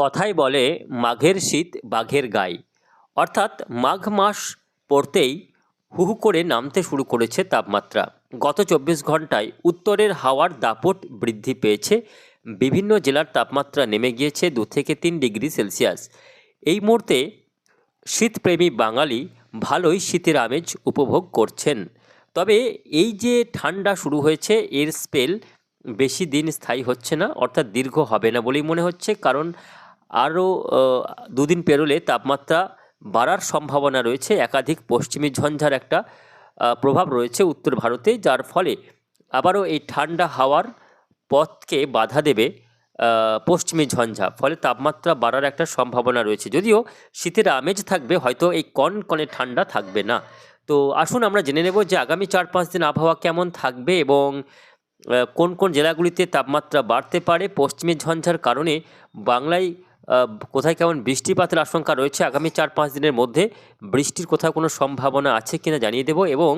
কথায় বলে মাঘের শীত বাঘের গায়ে অর্থাৎ মাঘ মাস পড়তেই হু হু করে নামতে শুরু করেছে তাপমাত্রা। গত চব্বিশ ঘন্টায় উত্তরের হাওয়ার দাপট বৃদ্ধি পেয়েছে। বিভিন্ন জেলার তাপমাত্রা নেমে গিয়েছে দু থেকে তিন ডিগ্রি সেলসিয়াস। এই মুহূর্তে শীতপ্রেমী বাঙালি ভালোই শীতের আমেজ উপভোগ করছেন। তবে এই যে ঠান্ডা শুরু হয়েছে, এর স্পেল বেশি দিন স্থায়ী হচ্ছে না, অর্থাৎ দীর্ঘ হবে না বলেই মনে হচ্ছে। কারণ আরও দুদিন পেরোলে তাপমাত্রা বাড়ার সম্ভাবনা রয়েছে। একাধিক পশ্চিমী ঝঞ্ঝার একটা প্রভাব রয়েছে উত্তর ভারতে, যার ফলে আবারও এই ঠান্ডা হাওয়ার পথকে বাধা দেবে পশ্চিমী ঝঞ্ঝা। ফলে তাপমাত্রা বাড়ার একটা সম্ভাবনা রয়েছে। যদিও শীতের আমেজ থাকবে, হয়তো এই কনকনে ঠান্ডা থাকবে না। তো আসুন আমরা জেনে নেব যে আগামী চার পাঁচ দিন আবহাওয়া কেমন থাকবে এবং কোন কোন জেলাগুলিতে তাপমাত্রা বাড়তে পারে। পশ্চিমী ঝঞ্ঝার কারণে বাংলায় কোথায় কেমন বৃষ্টিপাতের আশঙ্কা রয়েছে আগামী চার পাঁচ দিনের মধ্যে? বৃষ্টির কোথাও কোনো সম্ভাবনা আছে কিনা জানিয়ে দেব এবং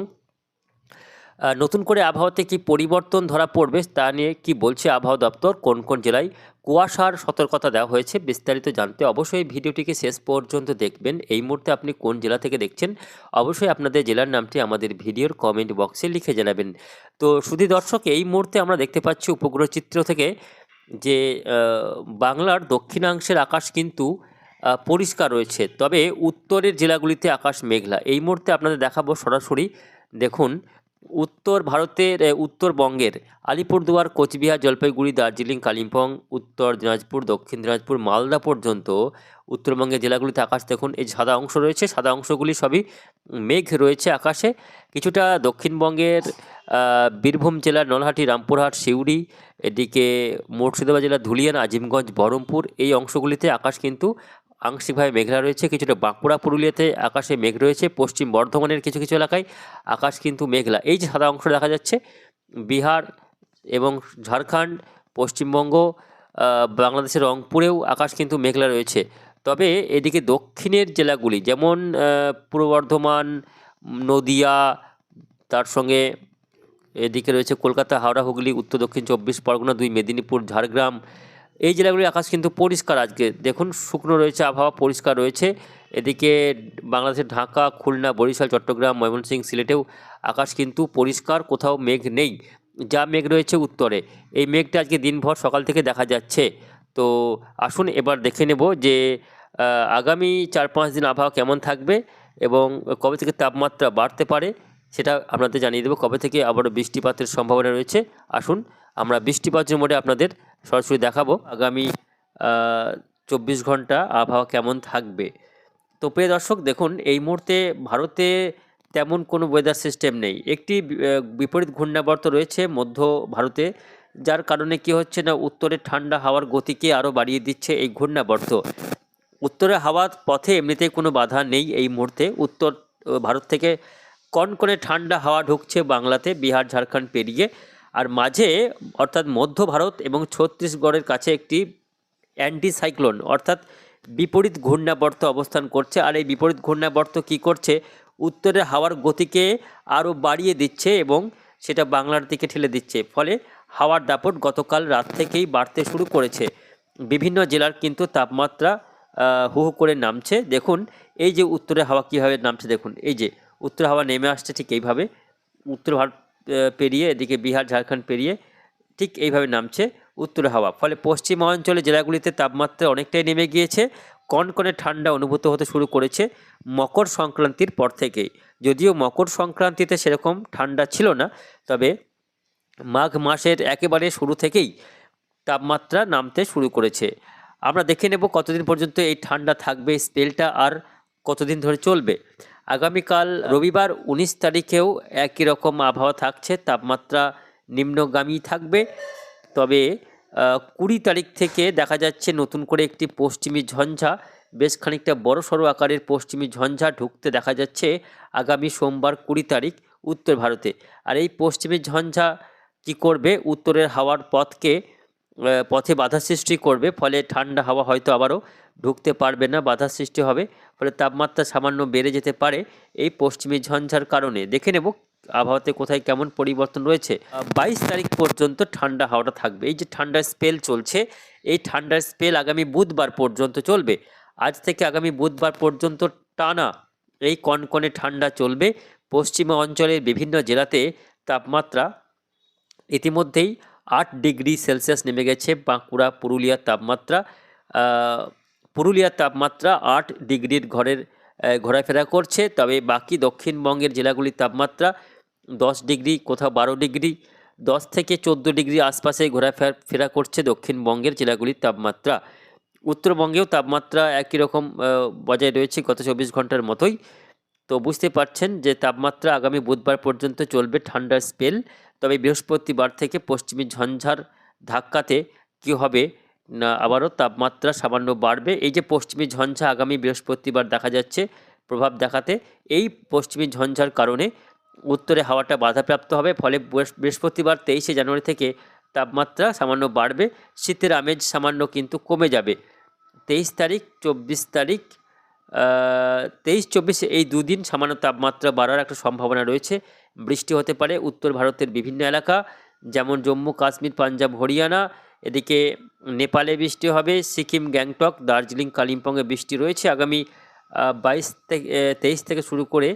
নতুন করে আবহাওয়াতে কি পরিবর্তন ধরা পড়বে তা নিয়ে কি বলছে আবহাওয়া দপ্তর? কোন কোন জেলায় কুয়াশার সতর্কতা দেওয়া হয়েছে বিস্তারিত জানতে অবশ্যই ভিডিওটিকে শেষ পর্যন্ত দেখবেন। এই মুহূর্তে আপনি কোন জেলা থেকে দেখছেন? অবশ্যই আপনাদের জেলার নামটি আমাদের ভিডিওর কমেন্ট বক্সে লিখে জানাবেন। তো শুধু দর্শক, এই মুহূর্তে আমরা দেখতে পাচ্ছি উপগ্রহ চিত্র থেকে যে বাংলার দক্ষিণাংশের আকাশ কিন্তু পরিষ্কার রয়েছে। তবে উত্তরের জেলাগুলিতে আকাশ মেঘলা। এই মুহূর্তে আপনাদের দেখাবো সরাসরি, দেখুন, উত্তর ভারতের উত্তরবঙ্গের আলিপুরদুয়ার, কোচবিহার, জলপাইগুড়ি, দার্জিলিং, কালিম্পং, উত্তর দিনাজপুর, দক্ষিণ দিনাজপুর, মালদা পর্যন্ত উত্তরবঙ্গের জেলাগুলিতে আকাশ, দেখুন, এই সাদা অংশ রয়েছে। সাদা অংশগুলি সবই মেঘ রয়েছে আকাশে। কিছুটা দক্ষিণবঙ্গের বীরভূম জেলার নলহাটি, রামপুরহাট, সিউড়ি, এদিকে মুর্শিদাবাদ জেলার ধুলিয়ান, আজিমগঞ্জ, বহরমপুর, এই অংশগুলিতে আকাশ কিন্তু আংশিকভাবে মেঘলা রয়েছে, কিছুটা বাঁকুড়া, পুরুলিয়াতে আকাশে মেঘ রয়েছে, পশ্চিম বর্ধমানের কিছু কিছু এলাকায় আকাশ কিন্তু মেঘলা। এই যে সাদা অংশ দেখা যাচ্ছে, বিহার এবং ঝাড়খণ্ড, পশ্চিমবঙ্গ বাংলাদেশের রংপুরেও আকাশ কিন্তু মেঘলা রয়েছে। তবে এদিকে দক্ষিণের জেলাগুলি, যেমন পূর্ব বর্ধমান, নদিয়া, তার সঙ্গে এদিকে রয়েছে কলকাতা, হাওড়া, হুগলি, উত্তর, দক্ষিণ চব্বিশ পরগনা, দুই মেদিনীপুর, ঝাড়গ্রাম। এই জেলাগুলির আকাশ কিন্তু পরিষ্কার আজকে। দেখুন, শুকনো রয়েছে, আবহাওয়া পরিষ্কার রয়েছে। এদিকে বাংলাদেশের ঢাকা, খুলনা, বরিশাল, চট্টগ্রাম, ময়মনসিংহ, সিলেটেও আকাশ কিন্তু পরিষ্কার, কোথাও মেঘ নেই। যা মেঘ রয়েছে উত্তরে। এই মেঘটা আজকে দিনভর সকাল থেকে দেখা যাচ্ছে। তো আসুন এবার দেখে নেব যে আগামী চার পাঁচ দিন আবহাওয়া কেমন থাকবে এবং কবে থেকে তাপমাত্রা বাড়তে পারে। সেটা আপনাদের জানিয়ে দেবো। কবে থেকে আবারও বৃষ্টিপাতের সম্ভাবনা রয়েছে, আসুন আমরা বৃষ্টিপাতের মোডে আপনাদের সরাসরি দেখাবো। আগামী চব্বিশ ঘণ্টা আবহাওয়া কেমন থাকবে? তো প্রিয় দর্শক, দেখুন, এই মুহূর্তে ভারতে তেমন কোনো ওয়েদার সিস্টেম নেই। একটি বিপরীত ঘূর্ণাবর্ত রয়েছে মধ্য ভারতে, যার কারণে কি হচ্ছে না, উত্তরে ঠান্ডা হাওয়ার গতিকে আরও বাড়িয়ে দিচ্ছে এই ঘূর্ণাবর্ত। উত্তরে হাওয়ার পথে এমনিতেই কোনো বাধা নেই এই মুহূর্তে। উত্তর, ভারত থেকে কনকনে ঠান্ডা হাওয়া ঢুকছে বাংলাতে, বিহার, ঝাড়খণ্ড পেরিয়ে। আর মাঝে, অর্থাৎ মধ্য ভারত এবং ছত্তিশগড়ের কাছে একটি অ্যান্টিসাইক্লোন, অর্থাৎ বিপরীত ঘূর্ণাবর্ত অবস্থান করছে। আর এই বিপরীত ঘূর্ণাবর্ত কি করছে? উত্তরে হাওয়ার গতিকে আরও বাড়িয়ে দিচ্ছে এবং সেটা বাংলার দিকে ঠেলে দিচ্ছে। ফলে হাওয়ার দাপট গতকাল রাত থেকেই বাড়তে শুরু করেছে। বিভিন্ন জেলার কিন্তু তাপমাত্রা হু হু করে নামছে। দেখুন, এই যে উত্তরে হাওয়া কীভাবে নামছে দেখুন। এই যে উত্তর হাওয়া নেমে আসছে ঠিক এইভাবে। উত্তর ভারত পেরিয়ে এদিকে বিহার, ঝাড়খণ্ড পেরিয়ে ঠিক এইভাবে নামছে উত্তর হাওয়া। ফলে পশ্চিমাঞ্চলের জেলাগুলিতে তাপমাত্রা অনেকটাই নেমে গিয়েছে। কনকনে ঠান্ডা অনুভূত হতে শুরু করেছে মকর সংক্রান্তির পর থেকেই। যদিও মকর সংক্রান্তিতে সেরকম ঠান্ডা ছিল না, তবে মাঘ মাসের একেবারে শুরু থেকেই তাপমাত্রা নামতে শুরু করেছে। আমরা দেখে নেব কতদিন পর্যন্ত এই ঠান্ডা থাকবে, স্পেলটা আর কতদিন ধরে চলবে। আগামীকাল রবিবার উনিশ তারিখেও একই রকম আবহাওয়া থাকছে, তাপমাত্রা নিম্নগামী থাকবে। তবে কুড়ি তারিখ থেকে দেখা যাচ্ছে নতুন করে একটি পশ্চিমী ঝঞ্ঝা, বেশ খানিকটা বড় সড়ো আকারের পশ্চিমী ঝঞ্ঝা ঢুকতে দেখা যাচ্ছে আগামী সোমবার কুড়ি তারিখ উত্তর ভারতে। আর এই পশ্চিমী ঝঞ্ঝা কি করবে? উত্তরের হাওয়ার পথকে পথে বাধা সৃষ্টি করবে, ফলে ঠান্ডা হাওয়া হয়তো আবারও ঢুকতে পারবে না বাধা সৃষ্টি হবে, ফলে তাপমাত্রা সামান্য বেড়ে যেতে পারে এই পশ্চিমী ঝঞ্ঝার কারণে। দেখে নেব আবহাওয়াতে কোথায় কেমন পরিবর্তন রয়েছে। বাইশ তারিখ পর্যন্ত ঠান্ডা হাওয়াটা থাকবে। এই যে ঠান্ডার স্পেল চলছে, এই ঠান্ডার স্পেল আগামী বুধবার পর্যন্ত চলবে। আজ থেকে আগামী বুধবার পর্যন্ত টানা এই কনকনে ঠান্ডা চলবে। পশ্চিমা অঞ্চলের বিভিন্ন জেলাতে তাপমাত্রা ইতিমধ্যেই আট ডিগ্রি সেলসিয়াস নেমে গেছে। বাঁকুড়া, পুরুলিয়ার তাপমাত্রা পুরুলিয়ার তাপমাত্রা আট ডিগ্রির ঘরের ঘোরাফেরা করছে। তবে বাকি দক্ষিণবঙ্গের জেলাগুলির তাপমাত্রা দশ ডিগ্রি, কোথাও বারো ডিগ্রি, দশ থেকে চোদ্দ ডিগ্রি আশপাশে ঘোরাফেরা, ফেরা করছে দক্ষিণবঙ্গের জেলাগুলির তাপমাত্রা। উত্তরবঙ্গেও তাপমাত্রা একই রকম বজায় রয়েছে গত চব্বিশ ঘণ্টার মতোই। তো বুঝতে পারছেন যে তাপমাত্রা আগামী বুধবার পর্যন্ত চলবে ঠান্ডার স্পেল। তবে বৃহস্পতিবার থেকে পশ্চিমী ঝঞ্ঝার ধাক্কাতে কী হবে আবারও তাপমাত্রা সামান্য বাড়বে। এই যে পশ্চিমী ঝঞ্ঝা আগামী বৃহস্পতিবার দেখা যাচ্ছে, প্রভাব দেখাতে এই পশ্চিমী ঝঞ্ঝার কারণে উত্তরে হাওয়াটা বাধাপ্রাপ্ত হবে। ফলে বৃহস্প- বৃহস্পতিবার তেইশে জানুয়ারি থেকে তাপমাত্রা সামান্য বাড়বে। শীতের আমেজ সামান্য কিন্তু কমে যাবে। তেইশ তারিখ, চব্বিশ তারিখ তেইশ, চব্বিশ এই দুদিন সামান্য তাপমাত্রা বাড়ার একটা সম্ভাবনা রয়েছে। বৃষ্টি হতে পারে উত্তর ভারতের বিভিন্ন এলাকা, যেমন জম্মু, কাশ্মীর, পাঞ্জাব, হরিয়ানা। এদিকে নেপালে বৃষ্টি হবে, সিকিম, গ্যাংটক, দার্জিলিং, কালিম্পংয়ে বৃষ্টি রয়েছে। আগামী বাইশ থেকে তেইশ থেকে শুরু করে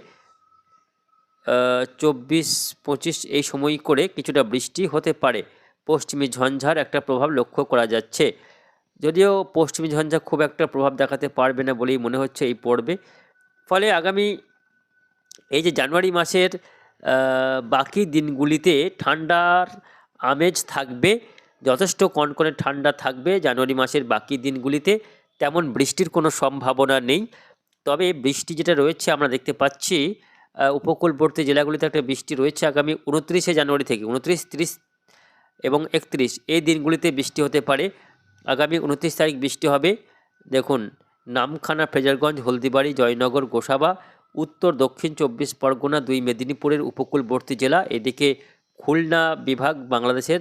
চব্বিশ, পঁচিশ এই সময় করে কিছুটা বৃষ্টি হতে পারে। পশ্চিমী ঝঞ্ঝার একটা প্রভাব লক্ষ্য করা যাচ্ছে। যদিও পশ্চিমী ঝঞ্ঝা খুব একটা প্রভাব দেখাতে পারবে না বলেই মনে হচ্ছে এই পড়বে ফলে আগামী, এই যে জানুয়ারি মাসের বাকি দিনগুলিতে ঠান্ডার আমেজ থাকবে। যথেষ্ট কনকনে ঠান্ডা থাকবে জানুয়ারি মাসের বাকি দিনগুলিতে, তেমন বৃষ্টির কোনো সম্ভাবনা নেই। তবে বৃষ্টি যেটা রয়েছে আমরা দেখতে পাচ্ছি উপকূলবর্তী জেলাগুলিতে একটা বৃষ্টি রয়েছে আগামী উনত্রিশে জানুয়ারি থেকে, উনত্রিশ, তিরিশ এবং একত্রিশ। এই দিনগুলিতে বৃষ্টি হতে পারে। আগামী উনত্রিশ তারিখ বৃষ্টি হবে। দেখুন, নামখানা ফ্রেজারগঞ্জ হলদিবাড়ি, জয়নগর, গোসাবা, উত্তর, দক্ষিণ চব্বিশ পরগনা, দুই মেদিনীপুরের উপকূলবর্তী জেলা, এদিকে খুলনা বিভাগ, বাংলাদেশের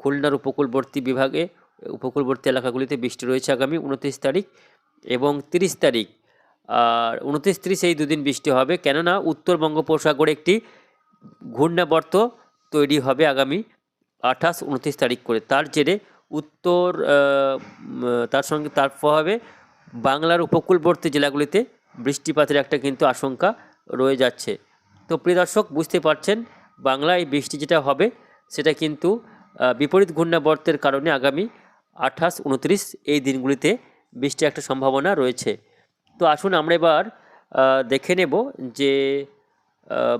খুলনার উপকূলবর্তী বিভাগে, উপকূলবর্তী এলাকাগুলিতে বৃষ্টি রয়েছে আগামী উনত্রিশ তারিখ এবং তিরিশ তারিখ। আর উনত্রিশ তিরিশ এই দুদিন বৃষ্টি হবে, কেননা উত্তর বঙ্গোপসাগরে একটি ঘূর্ণাবর্ত তৈরি হবে আগামী আঠাশ উনত্রিশ তারিখ করে। তার জেরে উত্তর তার সঙ্গে তার প্রভাবে বাংলার উপকূলবর্তী জেলাগুলিতে বৃষ্টিপাতের একটা কিন্তু আশঙ্কা রয়ে যাচ্ছে। তো প্রিয় দর্শক, বুঝতে পারছেন, বাংলায় বৃষ্টি যেটা হবে, সেটা কিন্তু বিপরীত ঘূর্ণাবর্তের কারণে আগামী আঠাশ উনত্রিশ এই দিনগুলিতে বৃষ্টির একটা সম্ভাবনা রয়েছে। তো আসুন আমরা এবার দেখে নেব যে আহ,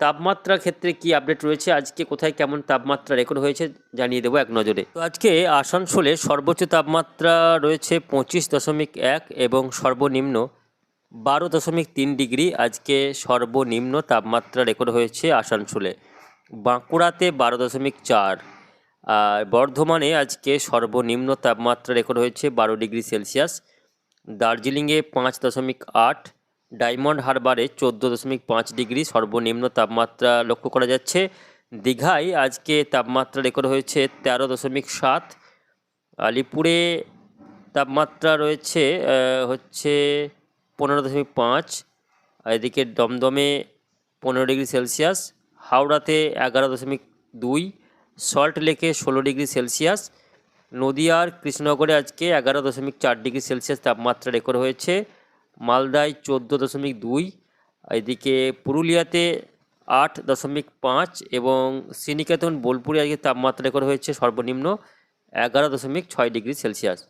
তাপমাত্রার ক্ষেত্রে কি আপডেট রয়েছে আজকে কোথায় কেমন তাপমাত্রা রেকর্ড হয়েছে জানিয়ে দেবো এক নজরে। তো আজকে আসানসোলে সর্বোচ্চ তাপমাত্রা রয়েছে পঁচিশ দশমিক এক এবং সর্বনিম্ন বারো দশমিক তিন ডিগ্রি। আজকে সর্বনিম্ন তাপমাত্রা রেকর্ড হয়েছে আসানসোলে। বাঁকুড়াতে বারো দশমিক চার। আর বর্ধমানে আজকে সর্বনিম্ন তাপমাত্রা রেকর্ড হয়েছে বারো ডিগ্রি সেলসিয়াস। দার্জিলিংয়ে পাঁচ দশমিক আট, ডায়মন্ড হারবারে চোদ্দ দশমিক পাঁচ ডিগ্রি সর্বনিম্ন তাপমাত্রা লক্ষ্য করা যাচ্ছে। দীঘায় আজকে তাপমাত্রা রেকর্ড হয়েছে তেরো দশমিক সাত। আলিপুরে তাপমাত্রা রয়েছে হচ্ছে পনেরো দশমিক পাঁচ। এদিকে দমদমে পনেরো ডিগ্রি সেলসিয়াস। হাওড়াতে এগারো দশমিক দুই, সল্ট লেকে ষোলো ডিগ্রি সেলসিয়াস, নদিয়ার কৃষ্ণনগরে আজকে এগারো দশমিক চার ডিগ্রি সেলসিয়াস তাপমাত্রা রেকর্ড হয়েছে, মালদায় চোদ্দ দশমিক দুই, এদিকে পুরুলিয়াতে আট দশমিক পাঁচ এবং শ্রীনিকেতন বোলপুরে আজকে তাপমাত্রা রেকর্ড হয়েছে সর্বনিম্ন এগারো দশমিক ছয় ডিগ্রি সেলসিয়াস।